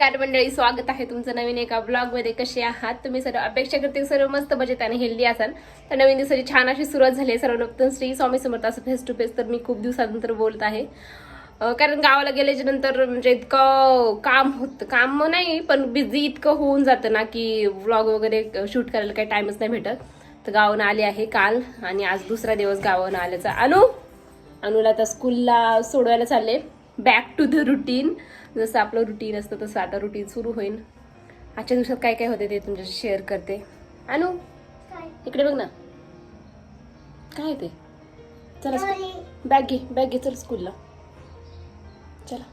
Car मंडळी स्वागत आहे तुमचं नवीन एका ब्लॉगमध्ये कसे आहात? तुम्ही सर्व अपेक्षा करते सर्व मस्त बजेत आणि हेल्दी असाल. तर नवीन दिवसाची छान अशी सुरुवात झाली आहे. सर्व नूतन श्री स्वामी समर्थ असं फेस टू फेस तर मी खूप दिवसानंतर बोलत आहे. कारण गावाला गेल्याच्यानंतर म्हणजे इतकं काम होतं काम नाही पण बिझी इतकं होऊन जातं ना की व्लॉग वगैरे शूट करायला काही टाइमच नाही भेटत. तर गावानं आले आहे काल आणि आज दुसरा दिवस गावानं आल्याचा. अनु? अनुला आता स्कूलला सोडवायला चालले. बॅक टू द रुटीन जसं आपलं रुटीन असतं तसं आता रुटीन सुरू होईल. आजच्या दिवसात काय काय होते ते तुमच्याशी शेअर करते. अनु इकडे बघ ना. काय ते? चला बॅग घे बॅग घे चल स्कूलला चला.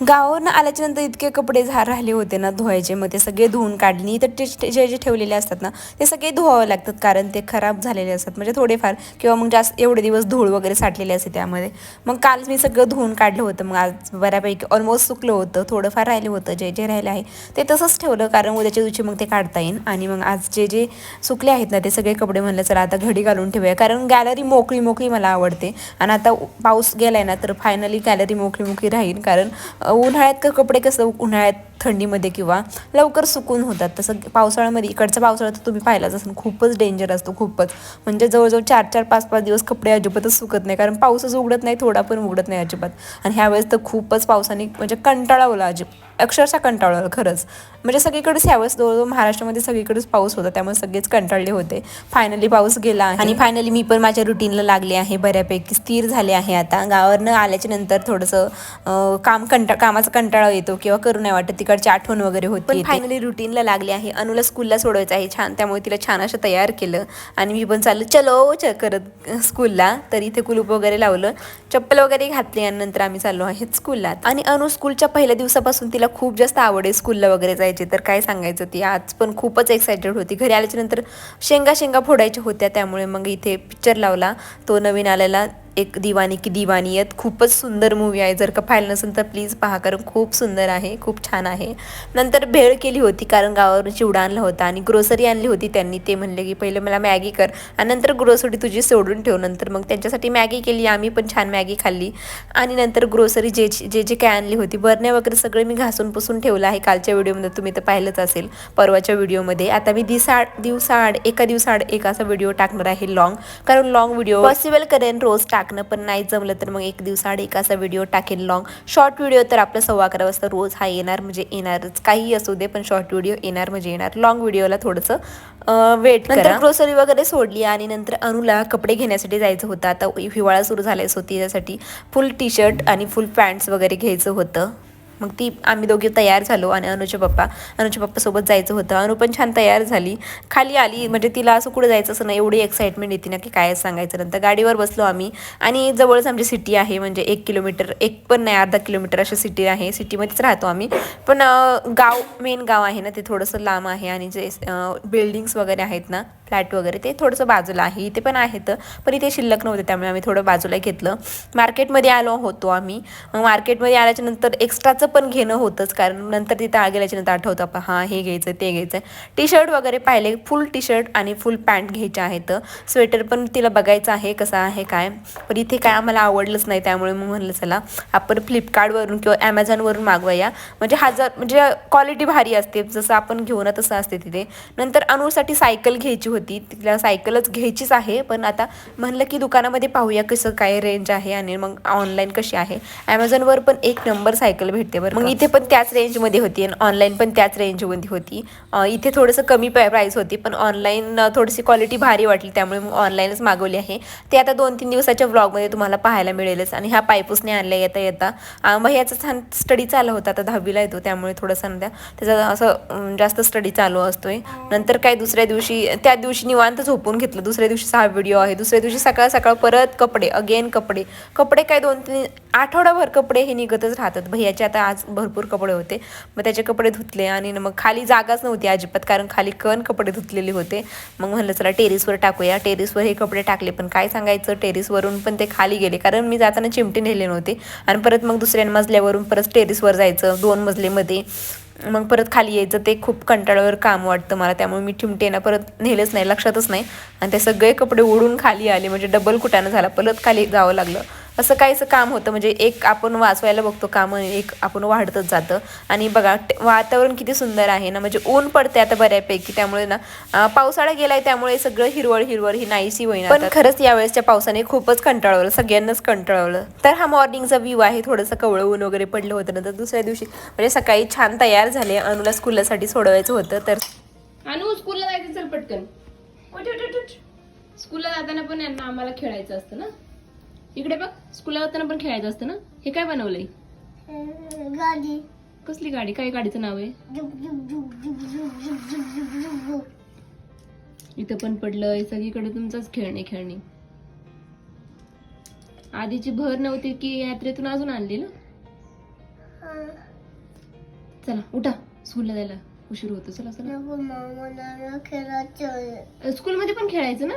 गावावरनं आल्याच्यानंतर इतके कपडे झा राहिले होते ना धुवायचे. मग ते सगळे धुवून काढली. तर ते जे जे ठेवलेले असतात ना ते सगळे धुवावे लागतात कारण ते खराब झालेले असतात. म्हणजे थोडेफार किंवा मग जास्त एवढे दिवस धूळ वगैरे साठलेले असते त्यामध्ये. मग काल मी सगळं धुवून काढलं होतं. मग आज बऱ्यापैकी ऑलमोस्ट सुकलं होतं. थोडंफार राहिलं होतं. जे जे राहिलं आहे ते तसंच ठेवलं कारण उद्याच्या दिवशी मग ते काढता येईल आणि मग आज जे जे सुकले आहेत ना ते सगळे कपडे म्हणलं चला आता घडी घालून ठेवूया. कारण गॅलरी मोकळी मोकळी मला आवडते. आणि आता पाऊस गेलाय ना तर फायनली गॅलरी मोकळी मोकळी राहील कारण उन्हाळ्यात का कपडे कसं उन्हाळ्यात थंडीमध्ये किंवा लवकर सुकून होतात. तसं पावसाळ्यामध्ये इकडचा पावसाळा तर तुम्ही पाहिलाच असेल खूपच डेंजर असतो खूपच. म्हणजे जवळजवळ चार चार पाच पाच दिवस कपडे अजिबातच सुकत नाही कारण पाऊसच उघडत नाही थोडा पण उघडत नाही अजिबात. आणि ह्यावेळेस तर खूपच पावसाने म्हणजे कंटाळावलं अजिब अक्षरशः कंटाळलं खरंच. म्हणजे सगळीकडेच ह्यावेळेस जवळजवळ महाराष्ट्रामध्ये सगळीकडेच पाऊस होता त्यामुळे सगळेच कंटाळले होते. फायनली पाऊस गेला आणि फायनली मी पण माझ्या रुटीनला लागले आहे बऱ्यापैकी स्थिर झाले आहे आता. गावावरनं आल्याच्यानंतर थोडंसं काम कंटा कामाचा कंटाळा येतो किंवा करू नाही वाटत तिकडची आठवण वगैरे होती पण फायनली रुटीनला लागले आहे. अनुला स्कूलला सोडवायचं आहे छान. त्यामुळे तिला छान असं तयार केलं. आणि मी पण चाललं चलो च करत स्कूलला तर इथे कुलूप वगैरे लावलं. चप्पल वगैरे घातली आणि नंतर आम्ही चाललो आहेत स्कूलला आणि अनु स्कूलच्या पहिल्या दिवसापासून तिला खूप जास्त आवड आहे स्कूलला वगैरे जायची. तर काय सांगायचं ती? आज पण खूपच एक्सायटेड होती. घरी आल्याच्यानंतर शेंगा शेंगा फोडायच्या होत्या. त्यामुळे मग इथे पिक्चर लावला. तो नवीन आलेला. एक दिवानी की दिवानीयत. खूपच सुंदर मूवी आहे. जर का पाहिलं नसेल तर प्लीज पहा कारण खूप सुंदर आहे खूप छान आहे. नंतर भेळ केली होती कारण गावावरून चिवडा आणला होता आणि ग्रोसरी आणली होती त्यांनी. ते म्हणले की पहिले मला मॅगी कर आणि नंतर ग्रोसरी तुझी सोडून ठेव. नंतर मग त्यांच्यासाठी मॅगी केली. आम्ही पण छान मॅगी खाल्ली. आणि नंतर ग्रोसरी जे जे जे काय आणली होती बरण्या वगैरे सगळे मी घासून पुसून ठेवलं आहे. कालच्या व्हिडिओमध्ये तुम्ही तर पाहिलंच असेल. परवाच्या व्हिडिओमध्ये. आता मी दिसाड दिवसाआड एका दिवसाआड एक असा व्हिडिओ टाकणार आहे लॉंग कारण लॉंग व्हिडिओ पॉसिबल करेन रोज टाक टाकणं पण नाही जमलं तर मग एक दिवसाआड एक असा व्हिडिओ टाकेन लॉंग शॉर्ट व्हिडिओ तर आपलं सव्वा अकरा वाजता रोज हा येणार म्हणजे येणारच. काही असू दे पण शॉर्ट व्हिडिओ येणार म्हणजे येणार. लॉंग व्हिडिओला थोडंसं वेट नंतर ग्रोसरी वगैरे सोडली आणि नंतर अनुला कपडे घेण्यासाठी जायचं होतं. आता हिवाळा सुरू झालाय सो तिच्यासाठी फुल टी शर्ट आणि फुल पॅन्ट्स वगैरे घ्यायचं होतं. मग ती आम्ही दोघे तयार झालो आणि अनुचे पप्पा अनुच्या पप्पासोबत जायचं होतं. अनु पण छान तयार झाली. खाली आली म्हणजे तिला असं कुठं जायचं असं नाही एवढी एक्साइटमेंट येते ना की काय सांगायचं. नंतर गाडीवर बसलो आम्ही आणि जवळच आमची सिटी आहे म्हणजे एक किलोमीटर एक पण नाही अर्धा किलोमीटर अशी सिटी आहे. सिटीमध्येच राहतो आम्ही. पण गाव मेन गाव आहे ना ते थोडंसं लांब आहे आणि जे बिल्डिंग्स वगैरे आहेत ना फ्लॅट वगैरे ते थोडंसं बाजूला आहे इथे पण आहेत. पण इथे शिल्लक नव्हते त्यामुळे आम्ही थोडं बाजूला घेतलं. मार्केटमध्ये आलो होतो आम्ही. मग मार्केटमध्ये आल्याच्यानंतर एक्स्ट्राचं पण घेणं होतंच कारण नंतर तिथं आ गेल्याच्यानंतर आठवतं आपण हां हे घ्यायचं ते घ्यायचं. टी शर्ट वगैरे पाहिले फुल टी शर्ट आणि फुल पॅन्ट घ्यायचे आहेत. स्वेटर पण तिला बघायचं आहे कसं आहे काय. पण इथे काय आम्हाला आवडलंच नाही त्यामुळे मग म्हणलं चला आपण फ्लिपकार्टवरून किंवा ॲमेझॉनवरून मागवाया. म्हणजे हजार म्हणजे क्वालिटी भारी असते जसं आपण घेऊ ना तसं असते तिथे. नंतर अनुसाठी सायकल घ्यायची होती तिला सायकलच घ्यायचीच आहे पण आता म्हणलं की दुकानामध्ये पाहूया कसं काय रेंज आहे आणि मग ऑनलाईन कशी आहे. ॲमेझॉनवर पण एक नंबर सायकल भेटते बरं मग इथे पण त्याच रेंजमध्ये होती आणि ऑनलाईन पण त्याच रेंजमध्ये होती. इथे थोडंसं कमी प्राईस होती पण ऑनलाईन थोडीशी क्वालिटी भारी वाटली त्यामुळे मग ऑनलाईनच मागवली आहे. ते आता दोन तीन दिवसाच्या व्लॉगमध्ये तुम्हाला पाहायला मिळेलच आणि ह्या पायपूसने आणल्या येता येता. अं, भैयाचा छान स्टडी चालू होता आता दहावीला येतो त्यामुळे थोडंसं त्याचा असं जास्त स्टडी चालू असतोय. नंतर काय दुसऱ्या दिवशी त्या दिवशी निवांत झोपून घेतलं. दुसऱ्या दिवशी सहा व्हिडिओ आहे. दुसऱ्या दिवशी सकाळ सकाळ परत कपडे. अगेन कपडे. कपडे काय दोन तीन आठवडाभर कपडे हे निघतच राहतात. भैयाचे आता आज भरपूर कपडे होते. मग त्याचे कपडे धुतले आणि मग खाली जागाच नव्हती अजिबात कारण खाली कण कपडे धुतलेले होते. मग म्हणलं चला टेरिसवर टाकूया. टेरिसवर हे कपडे टाकले पण काय सांगायचं? टेरिसवरून पण ते खाली गेले. कारण मी जाताना चिमटे नेले नव्हते. आणि परत मग दुसऱ्या मजल्यावरून परत टेरिसवर जायचं. दोन मजलेमध्ये मग परत खाली यायचं ते खूप कंटाळावर काम वाटतं मला. त्यामुळे मी ठिमटेनं परत नेलंच नाही लक्षातच नाही. आणि ते सगळे कपडे ओढून खाली आले म्हणजे डबल कुटाणं झाला. परत खाली जावं लागलं. असं काहीच काम होतं. म्हणजे एक आपण वाचवायला बघतो काम एक आपण वाढतच जातं. आणि बघा वातावरण किती सुंदर आहे ना. म्हणजे ऊन पडते आता बऱ्यापैकी. त्यामुळे ना पावसाळा गेलाय त्यामुळे सगळं हिरवळ हिरवळ ही नाहीशी होईना. पण खरंच यावेळेसच्या पावसाने खूपच कंटाळवलं. सगळ्यांनाच कंटाळवलं. तर हा मॉर्निंगचा व्ह्यू आहे. थोडंसं कवळं ऊन वगैरे पडलं होतं नंतर दुसऱ्या दिवशी म्हणजे सकाळी छान तयार झाले. अनुला स्कूलसाठी सोडवायचं होतं तर अनु स्कूलला जायचं चल पटकन. स्कूलला जाताना पण यांना आम्हाला खेळायचं असतं ना? इकडे बघ स्कूलला जाताना पण खेळायचं असतं ना? हे काय बनवलंय? गाडी. कसली गाडी? काय गाडीचं नाव आहे? इथं पण पडलंय सगळीकडे तुमचाच खेळणे खेळणे. आधीची भर नव्हती की यात्रेतून अजून आणली ना? चला उठा. स्कूलला जायला उशीर होतो. चला चला. स्कूलमध्ये पण खेळायचं ना?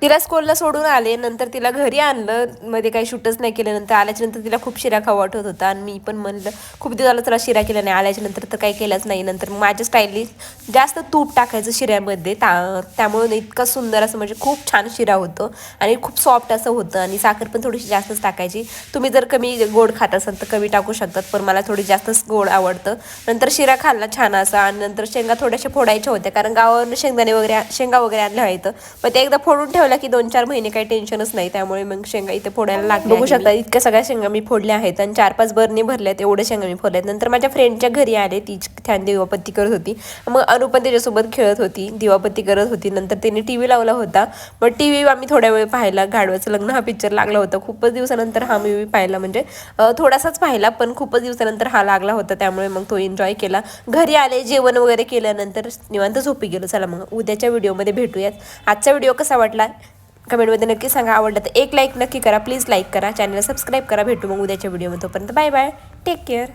तिला स्कूलला सोडून आले नंतर तिला घरी आणलं मध्ये काही शूटच नाही केलं नंतर आल्याच्यानंतर तिला खूप शिरा खाऊ वाटत होता आणि मी पण म्हणलं खूप दिवस तुला शिरा केला नाही आल्याच्यानंतर तर काही केलंच नाही नंतर माझ्या स्टाईलनी जास्त तूप टाकायचं शिऱ्यामध्ये ता त्यामुळे इतकं सुंदर असं म्हणजे खूप छान शिरा होतो आणि खूप सॉफ्ट असं होतं आणि साखर पण थोडीशी जास्तच टाकायची. तुम्ही जर कमी गोड खात असाल तर कमी टाकू शकतात पण मला थोडी जास्तच गोड आवडतं. नंतर शिरा खाल्ला छान असा आणि नंतर शेंगा थोड्याशा फोडायच्या होत्या कारण गावावरून शेंगदाणे वगैरे शेंगा वगैरे आणल्या आहेत. पण ते एकदा फोडून ठेवल्या की दोन चार महिने काही टेन्शनच नाही. त्यामुळे मग शेंगा इथे फोडायला लागल्या बघू शकता इतक्या सगळ्या शेंगा मी फोडल्या आहेत आणि चार पाच बरणी भरल्यात एवढ्या शेंगा मी फोडल्यात नंतर माझ्या फ्रेंडच्या घरी आले ती छान दिवापत्ती करत होती. मग अनु पण त्याच्यासोबत खेळत होती दिवापत्ती करत होती. नंतर तिने टी व्ही लावला होता. मग टी व्ही आम्ही थोड्या वेळ पाहिला गाडवाचं लग्न हा पिक्चर लागला होता. खूपच दिवसानंतर हा मूवी पाहिला म्हणजे थोडासाच पाहिला पण खूपच दिवसानंतर हा लागला होता. त्यामुळे मग तो एन्जॉय केला. घरी आले जेवण वगैरे केल्यानंतर निवांत झोपी गेलो. चला मग उद्याच्या व्हिडिओमध्ये भेटूयात. आजचा व्हिडिओ कसा वाटला? कमेंटमध्ये नक्की सांगा. आवडला तर एक लाईक नक्की करा. प्लीज लाईक करा. चॅनल सबस्क्राईब करा. भेटू मग उद्याच्या व्हिडिओमध्ये तोपर्यंत बाय बाय टेक केअर